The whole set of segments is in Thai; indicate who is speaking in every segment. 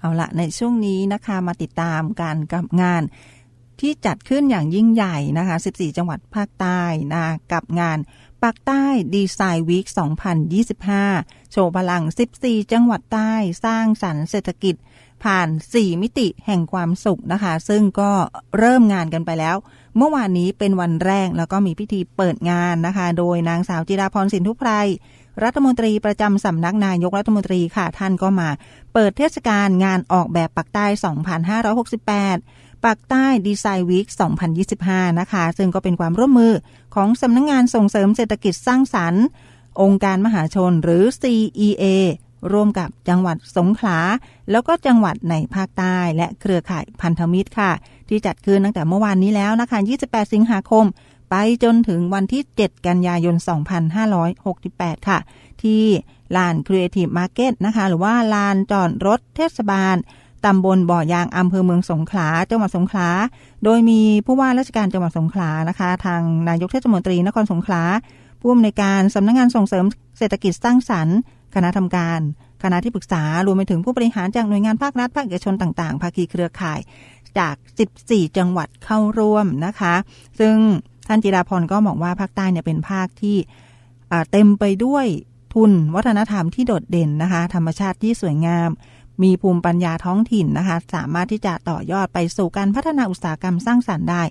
Speaker 1: เอาละในช่วงนี้นะคะมาติดตามการกับงาน ที่จัดขึ้นอย่างยิ่งใหญ่นะคะ 14 จังหวัดภาคใต้นะกับงานปากใต้ดีไซน์วีค 2025 โชว์พลัง 14 จังหวัดใต้สร้างสรรค์เศรษฐกิจ ผ่าน 4 มิติแห่งความสุขนะคะ ซึ่งก็เริ่มงานกันไปแล้ว เมื่อวานนี้เป็นวันแรกแล้วก็มีพิธีเปิดงานนะคะ โดยนางสาวจิราพรสินทุพไพร รัฐมนตรีประจำสำนักนายกรัฐมนตรีค่ะท่านก็มา เปิดเทศกาลงานออกแบบปักใต้ 2568 ปักใต้ดีไซน์วีค 2025 นะคะ ซึ่งก็เป็นความร่วมมือของสำนักงงานส่งเสริมเศรษฐกิจสร้างสรรค์ องค์การมหาชนหรือ CEA ร่วมกับจังหวัดสงขลา แล้วก็จังหวัดในภาคใต้และเครือข่ายพันธมิตรค่ะ ที่จัดขึ้นตั้งแต่เมื่อวานนี้แล้วนะคะ 28 สิงหาคม ไปจนถึงวันที่ 7 กันยายน 2568 ค่ะ ที่ลาน Creative Market นะคะ หรือว่าลานจอดรถเทศบาลตำบลบ่อยางอำเภอเมืองสงขลา จังหวัดสงขลา โดยมีผู้ว่าราชการจังหวัดสงขลานะคะ ทางนายกเทศมนตรีนครสงขลา ผู้อำนวยการสำนักงงานส่งเสริมเศรษฐกิจสร้างสรรค์ คณะทำการคณะที่ปรึกษารวมไปถึงผู้บริหารจากหน่วยงานภาครัฐภาคเอกชนต่าง ๆ ภาคีเครือข่ายจาก 14 จังหวัดเข้าร่วมนะคะ ซึ่ง ท่านจิราพรก็บอกว่าภาคใต้เนี่ยเป็นภาคที่เต็มไปด้วยทุนวัฒนธรรมที่โดดเด่นนะคะ ธรรมชาติที่สวยงาม มีภูมิปัญญาท้องถิ่นนะคะ สามารถที่จะต่อยอดไปสู่การพัฒนาอุตสาหกรรมสร้างสรรค์ได้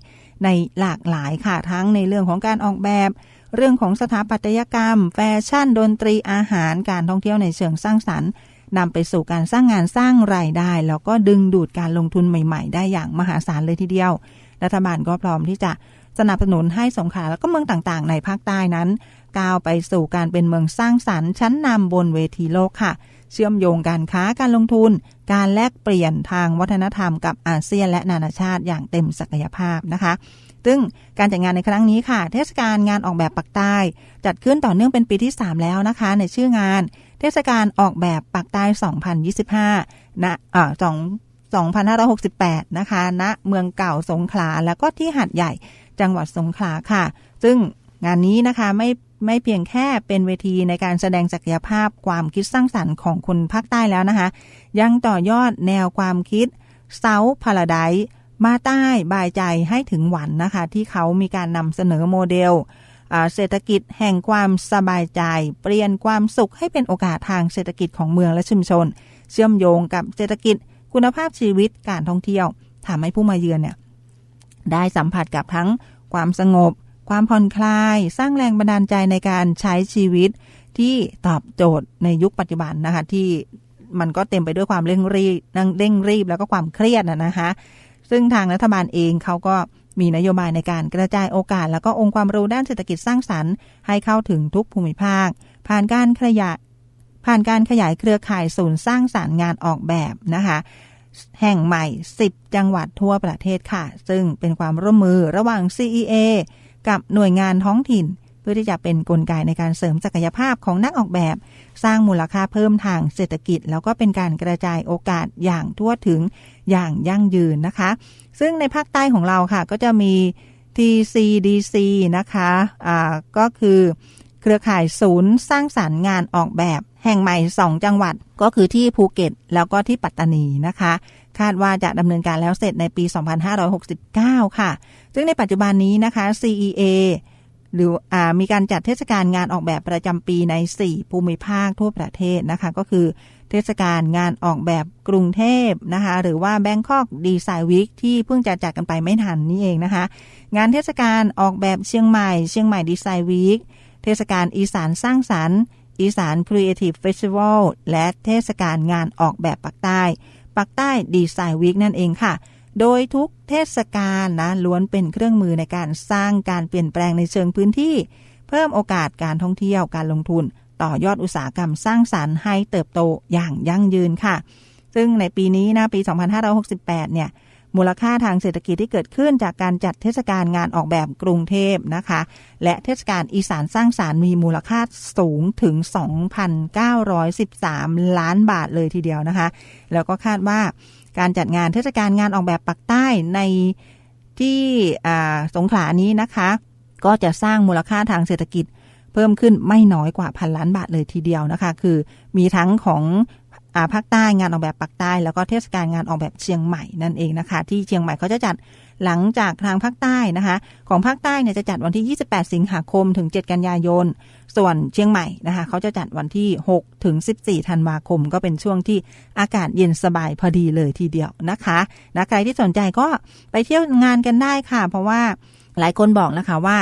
Speaker 1: ในหลากหลายค่ะทั้งในเรื่องของการออกแบบ เรื่องของสถาปัตยกรรม แฟชั่น ดนตรีอาหาร การท่องเที่ยวในเชิงสร้างสรรค์นำไปสู่การสร้างงานสร้างรายได้ แล้วก็ดึงดูดการลงทุนใหม่ ๆ ได้อย่างมหาศาลเลยทีเดียว รัฐบาลก็พร้อมที่จะ สนับสนุนให้สงขลาแล้วก็เมืองต่างๆ ในภาคใต้นั้น ก้าวไปสู่การเป็นเมืองสร้างสรรค์ชั้นนำบนเวทีโลกค่ะ เชื่อมโยงการค้าการลงทุน การแลกเปลี่ยนทางวัฒนธรรมกับอาเซียนและนานาชาติอย่างเต็มศักยภาพนะคะซึ่งการจัดงานในครั้งนี้ค่ะ เทศกาลงานออกแบบปักใต้ จัดขึ้นต่อเนื่องเป็นปีที่ 3 แล้วนะคะ ในชื่องาน เทศกาลออกแบบปักใต้ 2025ณอ่า2568 นะคะณเมืองเก่าสงขลาแล้วก็ที่หัดใหญ่ จังหวัดสงขลาค่ะ ซึ่งงานนี้นะคะไม่ไม่เพียงแค่เป็นเวทีในการแสดงศักยภาพความคิดสร้างสรรค์ของคนภาคใต้แล้วนะคะ ยังต่อยอดแนวความคิดเซาพาราไดมาใต้บายใจให้ถึงหวันนะคะ ที่เขามีการนำเสนอโมเดลเศรษฐกิจแห่งความสบายใจ เปลี่ยนความสุขให้เป็นโอกาสทางเศรษฐกิจของเมืองและชุมชน เชื่อมโยงกับเศรษฐกิจคุณภาพชีวิตการท่องเที่ยวทำให้ผู้มาเยือนเนี่ย ได้สัมผัสกับทั้งความสงบ ความผ่อนคลาย สร้างแรงบันดาลใจในการใช้ชีวิตที่ตอบโจทย์ในยุคปัจจุบันนะคะที่มันก็เต็มไปด้วยความเร่งรีบเร่งรีบแล้วก็ความเครียดนะคะ ซึ่งทางรัฐบาลเองเขาก็มีนโยบายในการกระจายโอกาส แล้วก็องค์ความรู้ด้านเศรษฐกิจสร้างสรรค์ให้เข้าถึงทุกภูมิภาค ผ่านการขยายผ่านการขยายเครือข่ายศูนย์สร้างสารรค์งานออกแบบนะคะ แห่งใหม่ 10 จังหวัดทั่วประเทศค่ะ ซึ่งเป็นความร่วมมือระหว่าง CEA กับหน่วยงานท้องถิ่น เพื่อที่จะเป็นนกลไกในการเสริมศักยภาพของนักออกแบบ สร้างมูลค่าเพิ่มทางเศรษฐกิจ แล้วก็เป็นการกระจายโอกาสอย่างทั่วถึงอย่างยั่งยืนนะคะ ซึ่งในภาคใต้ของเราค่ะ ก็จะมี TCDC นะคะะก็คือเครือข่ายศูนย์สร้างสารรค์งานออกแบบ แห่งใหม่ 2 จังหวัดก็คือที่ภูเก็ต แล้วก็ที่ปัตตานีนะคะ คาดว่าจะดำเนินการแล้วเสร็จในปี 2569 ค่ะ ซึ่งในปัจจุบันนี้นะคะ CEA หรืออมีการจัดเทศกาลงานออกแบบประจำปีใน 4 ภูมิภาคทั่วประเทศนะคะ ก็คือเทศกาลงานออกแบบกรุงเทพนะคะ หรือว่า Bangkok Design Week ที่เพิ่งจะจัดกันไปไม่นานนี้เองนะคะ งานเทศกาลออกแบบเชียงใหม่ เชียงใหม่ดีไซน์วีคเทศกาลอีสานสร้างสรรค์ อีสานครีเอทีฟเฟสติวัลและเทศกาลงานออกแบบปักใต้ ปักใต้ดีไซน์วีคนั่นเองค่ะ โดยทุกเทศกาลนะล้วนเป็นเครื่องมือในการสร้างการเปลี่ยนแปลงในเชิงพื้นที่ เพิ่มโอกาสการท่องเที่ยวการลงทุน ต่อยอดอุตสาหกรรมสร้างสารรค์ให้เติบโตอย่างยั่งยืนค่ะ ซึ่งในปีนี้นะปี 2568 เนี่ย มูลค่าทางเศรษฐกิจที่เกิดขึ้นจากการจัดเทศกาลงานออกแบบกรุงเทพนะคะ และเทศกาลอีสานสร้างสารรค์มีมูลค่าสูงถึง 2,913 ล้านบาทเลยทีเดียวนะคะ แล้วก็คาดว่าการจัดงานเทศกาลงานออกแบบปักใต้ในที่สงขลานี้นะคะ ก็จะสร้างมูลค่าทางเศรษฐกิจเพิ่มขึ้นไม่น้อยกว่าพันล้านบาทเลยทีเดียวนะคะ คือมีทั้งของ ภาคใต้งานออกแบบภาคใต้ แล้วก็เทศกาลงานออกแบบเชียงใหม่นั่นเองนะคะ ที่เชียงใหม่เขาจะจัดหลังจากทางภาคใต้นะคะ ของภาคใต้เนี่ยจะจัดวันที่ 28 สิงหาคมถึง 7 กันยายน ส่วนเชียงใหม่นะคะเขาจะจัดวันที่ 6 ถึง 14 ธันวาคม ก็เป็นช่วงที่อากาศเย็นสบายพอดีเลยทีเดียวนะคะนะใครที่สนใจก็ไปเที่ยวงานกันได้ค่ะ เพราะว่าหลายคนบอกนะคะว่า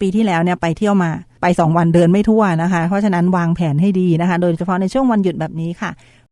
Speaker 1: ปีที่แล้วเนี่ยไปเที่ยวมาไป 2 วันเดินไม่ทั่วนะคะ เพราะฉะนั้นวางแผนให้ดีนะคะ โดยเฉพาะในช่วงวันหยุดแบบนี้ค่ะ